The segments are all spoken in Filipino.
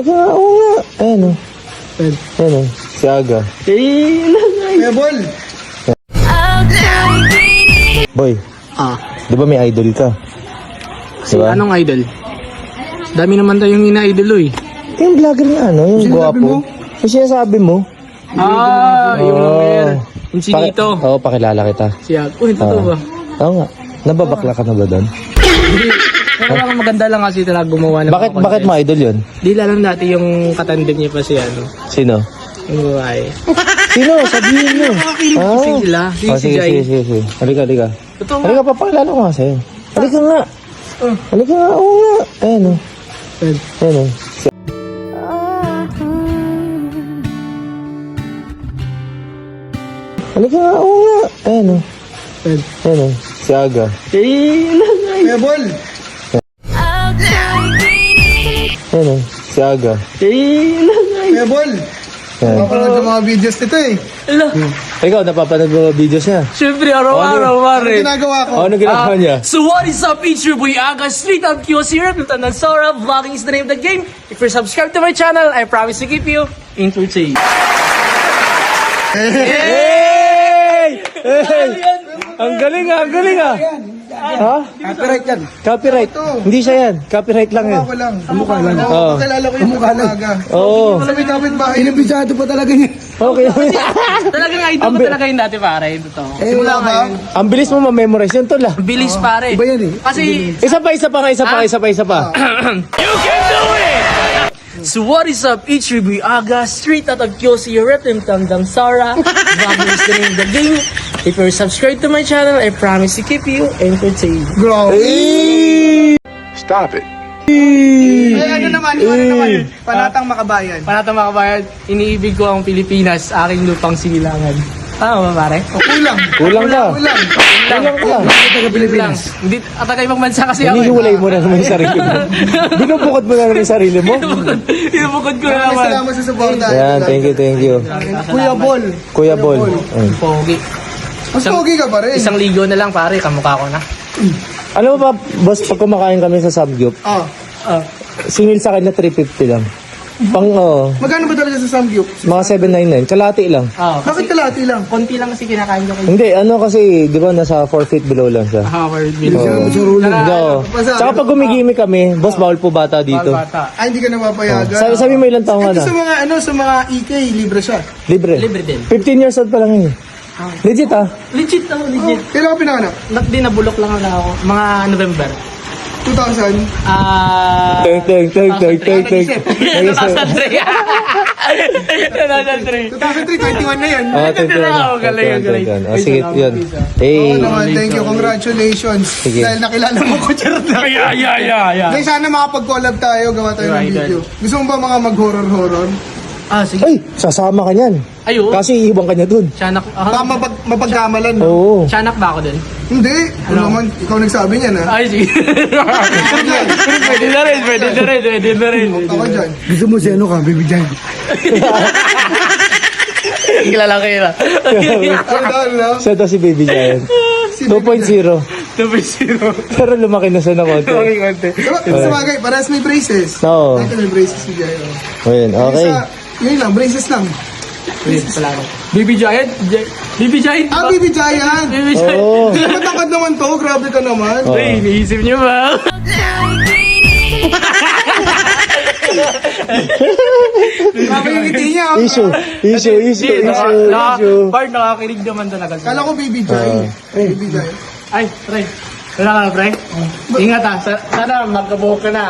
Halika nga, oo nga. Ayan o. Saan? Ayan o. Si Aga. Eh, Kuya Bol. Boy, Ah, di ba may idol ka? si Diba? anong idol? Dami naman tayong ina-idol eh. Yung vlogger nga, ano? Yung gwapo. Yung sinasabi mo. Ah, yung Oo. number. Yung si Paki- Nito. Oo, pakilala kita. Si Ag. Uy, totoo ba? Oo nga. Nababakla ka na ba doon? Pero lang maganda lang kasi talaga gumawa ng Bakit, mga bakit mo content. idol yun? Di lalo dati yung katandem niya pa si ano. Sino? Yung babae. Sino? Sabihin mo. Ah. Kasi sila. Si, Oh, si sige, Jai. sige, sige, sige. Halika, halika. Totoo ba? Halika, papakilala ko nga sa'yo. Halika nga. Oh. Halika nga, oo nga. Ayan o. Saan? Ayan o. Si- Halika nga, oo nga. Ayan o. Saan? Ayan o. Si Aga. Eh, Kuya Bol. Ayan o. Si Aga. eh, Kuya Bol. Ayan. Napapanood yung mga videos nito eh. Ala, Ikaw, napapanood mo ba videos niya? syempre araw-araw, Ano pare. ginagawa ko? Oh, ano ginagawa niya? So what is up, it's your boy Aga, Street Up QC here, Plutan ng Sora, vlogging is the name of the game. If you're subscribed to my channel, I promise to keep you entertained. Hey! Hey! Ang galing ah, ang galing ah. Ha? Copyright yan. Copyright. Hindi siya yan. Copyright lang yan. Ako lang. Mukha lang. Oo. Kilala ko yung mukha aga. Oo. Sa may kapit bahay. Inibisado pa talaga niya. Okay. Talagang idol ko Ambi- talaga yung dati, pare. Ito. Simula ba? Ang bilis mo ma-memorize yun, tol ah. Bilis, pare. Iba yan eh. Kasi, Isa pa, isa pa, nga, isa pa, isa pa, isa pa. So what is up, your boy Aga, straight out of Kyosi, your representative Sara, vlogging is the name of the game. If you're subscribed to my channel, I promise to keep you entertained. Bro. Stop it. Eh, ano naman, ano naman, panatang makabayan. Panata mga kabayan, iniibig ko ang Pilipinas, aking lupang sinilangan. Tama ba, pare? Kulang. Kulang ka. Kulang. Kulang ka. Taga Lang. Pilipinas. Hindi, at taga ibang bansa kasi ako. eh. Hinihiwalay mo na naman yung sarili mo. Binubukod mo na naman yung sarili mo. Inubukod ko na naman. salamat sa suporta. Yan, thank you, thank you. Kuya Bol. Kuya Bol. Ayun. Pogi. Mas pogi ka pa rin. Isang ligo na lang, pare. Kamukha ko na. Alam mo ba, boss, pag kumakain kami sa Samgyup, Oh. Ah. singil sa akin na 350 lang. Pang, oh, Magkano ba talaga sa Samgyup? mga 799. Kalati lang. Oh, Bakit kalati lang? konti lang kasi kinakain ko kayo. Hindi, ano kasi, di ba, nasa 4 feet below lang siya. Howard Bill. Hindi, oh. Tsaka pag gumigimik kami, boss, bawal po bata dito. Bata. Ay, hindi ka napapayagan. Sabi, sabi mo ilang taong na? sa mga, ano, sa mga EK, libre siya. Libre. Libre din. 15 years old pa lang yun. Legit ah. Legit ako, legit. Kailan ka pinanganak? Nak din nabulok lang ako. Mga November. 2000? Ah... Teng, teng, teng, teng, teng, teng. 2003. 2003. 2003, 21 na. Ah, teng, teng. Oo, galing, Teng, galing. Ah, sige, yun. Oo Eh, naman, thank you. Congratulations. Sige. Dahil nakilala mo ko, charot lang. Yeah, yeah, yeah, yeah. Guys, sana makapag-collab tayo, gawa tayo ng video. Gusto mo ba mga mag-horror-horror? Ah, sige. ay, sasama ka niyan. Ayo. Kasi iiwan ka niya dun. Tiyanak. Baka Ah, mapag mapagkamalan, no? Oo. tiyanak ba ako dun? Hindi. Ano naman, ikaw nagsabi niyan, ha? Ay, sige. pwede na rin, pwede na rin, pwede na rin. Ako dyan. Gusto mo si ano ka, baby Jan? Kilala ko yun. ah. Ano daw, no? Siya daw si Baby Giant. Si 2.0. 2.0. Pero lumaki na siya na konti. Okay, konti. Diba, sa bagay, parehas may braces. Oo. Dahil may braces si Jai. oh. Ayun, okay. Isa, yun lang, braces lang. Wait, pala ako. Baby Giant? Gi- Giant? Ah, ba? Baby Giant! Baby Giant. Oo. Hindi matangkad naman to, grabe ka naman. Oo. Uy, iniisip niyo ba? Grabe yung ngiti niya. oh. Issue, issue, issue, Hindi, naka- issue, naka- issue. Bard, nakakinig naman talaga. siya. Kala ko Baby Giant. Baby Giant. Ay, pre. Wala ka na, pre? Ingat ha. Sa- sana magkabuhok ka na.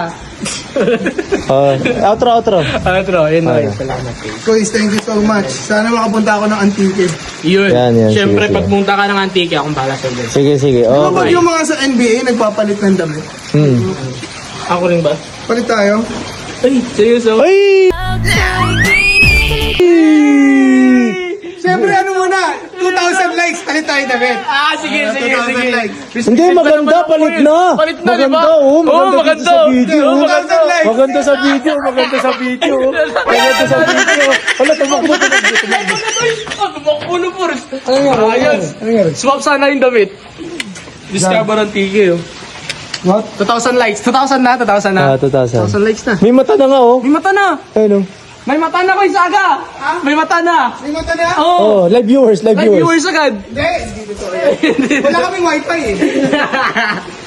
Oh, outro, outro. Ano, bro? Yun na. Ay. Salamat. eh. Guys, thank you so much. Sana makapunta ako ng Antique. Yun. Yan, yan, Siyempre, sige, pag sige. ka ng Antique, akong bala sa doon. Sige, sige. Kapag Okay. yung mga sa NBA nagpapalit ng damit. Hmm. Ako rin ba? Palit tayo. Ay, seryoso? Ay! Ano? 2,000 likes, palit tayo damit. Ah, sige, Ah, sige, 2,000 sige. likes. Hindi, maganda, palit na. Palit na, di Maganda, ba? oh, maganda Oo, dito maganda. sa video. Oo, maganda. 2,000 likes. Maganda sa video, maganda sa video. Maganda sa video. Wala, tumakbo, tumakbo, tumakbo. Tumakbo na po. Ano nga? Ayos. Swap sana yung damit. Discover ang tiki, oh. What? 2,000 likes. 2,000 na, 2,000 na. Ah, 2,000. 2,000 likes na. May mata na nga oh. May mata na! Ayun oh. May mata na ko Saga! May mata na! May mata na? Oo! Oh, Oh, live viewers, live live viewers. viewers agad! Hindi, hindi totoo yan. Wala kaming wifi eh.